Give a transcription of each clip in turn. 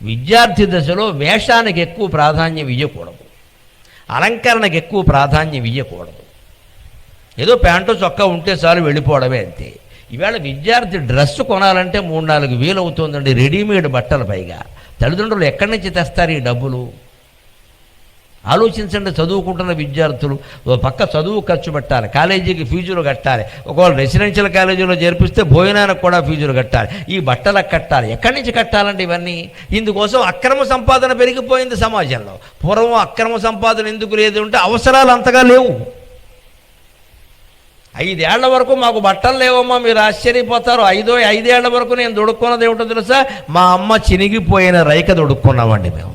విద్యార్థి దశలో వేషానికి ఎక్కువ ప్రాధాన్యం ఇవ్వకూడదు అలంకరణకు ఎక్కువ ప్రాధాన్యం ఇవ్వకూడదు ఏదో ప్యాంటు చొక్కా ఉంటే చాలు వెళ్ళిపోవడమే అంతే. ఈవేళ విద్యార్థి డ్రెస్ కొనాలంటే మూడు నాలుగు వేలు అవుతుందండి రెడీమేడ్ బట్టలు పైగా. తల్లిదండ్రులు ఎక్కడి నుంచి తెస్తారు ఈ డబ్బులు? ఆలోచించండి చదువుకుంటున్న విద్యార్థులు. ఓ పక్క చదువు ఖర్చు పెట్టాలి కాలేజీకి ఫీజులు కట్టాలి. ఒకవేళ రెసిడెన్షియల్ కాలేజీలో చేర్పిస్తే భోజనానికి కూడా ఫీజులు కట్టాలి. ఈ బట్టలకు కట్టాలి. ఎక్కడి నుంచి కట్టాలండి ఇవన్నీ? ఇందుకోసం అక్రమ సంపాదన పెరిగిపోయింది సమాజంలో. పూర్వం అక్రమ సంపాదన ఎందుకు లేదు అంటే అవసరాలు అంతగా లేవు. ఐదేళ్ళ వరకు మాకు బట్టలు లేవమ్మా మీరు ఆశ్చర్యపోతారు. ఐదో ఐదేళ్ళ వరకు నేను దొడుక్కున్నది ఏమిటో తెలుసా? మా అమ్మ చినిగిపోయిన రైక దొడుక్కున్నామండి మేము.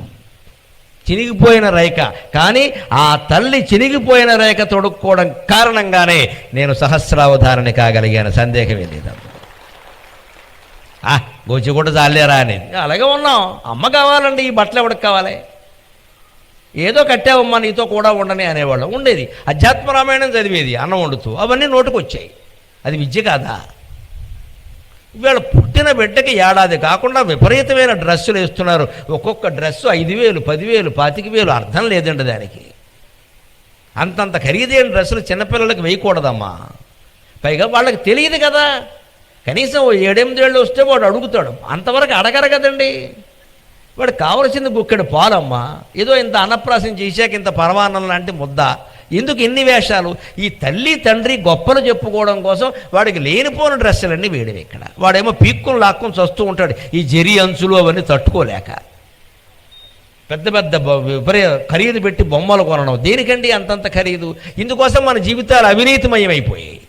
చినిగిపోయిన రేఖ. కానీ ఆ తల్లి చినిగిపోయిన రేఖ తొడుక్కోవడం కారణంగానే నేను సహస్రావధారణ కాగలిగాను. సందేహమే లేదమ్మా ఆ, గోచిగుడ్డ చాలేరా అని. అలాగే ఉన్నాం. అమ్మ కావాలండి ఈ బట్టలు ఎవడికి కావాలి? ఏదో కట్టావమ్మా నీతో కూడా ఉండని అనేవాళ్ళం. ఉండేది. అధ్యాత్మ రామాయణం చదివేది అన్నం వండుతూ. అవన్నీ నోటుకొచ్చాయి. అది విద్య కాదా? వీళ్ళ పుట్టిన బిడ్డకి ఏడాది కాకుండా విపరీతమైన డ్రెస్సులు వేస్తున్నారు. ఒక్కొక్క డ్రెస్సు ఐదు వేలు పదివేలు పాతిక వేలు అర్థం లేదండి దానికి. అంతంత ఖరీదైన డ్రెస్సులు చిన్నపిల్లలకి వేయకూడదమ్మా. పైగా వాళ్ళకి తెలియదు కదా. కనీసం ఏడెనిమిదేళ్ళు వస్తే వాడు అడుగుతాడు అంతవరకు అడగరు కదండి. వాడు కావలసింది గుక్కెడు పాలమ్మా. ఏదో ఇంత అన్నప్రాసం చేశాక ఇంత పరమాన్నం లాంటి ముద్ద. ఎందుకు ఎన్ని వేషాలు? ఈ తల్లి తండ్రి గొప్పలు చెప్పుకోవడం కోసం వాడికి లేనిపోని డ్రెస్సులన్నీ వేయడం ఇక్కడ. వాడేమో పీక్కుని లాక్కుని చస్తూ ఉంటాడు. ఈ జరి అంచులు అవన్నీ తట్టుకోలేక. పెద్ద పెద్ద విపరీ ఖరీదు పెట్టి బొమ్మలు కొనడం. దేనికండి అంతంత ఖరీదు? ఇందుకోసం మన జీవితాలు అవినీతిమయమైపోయాయి.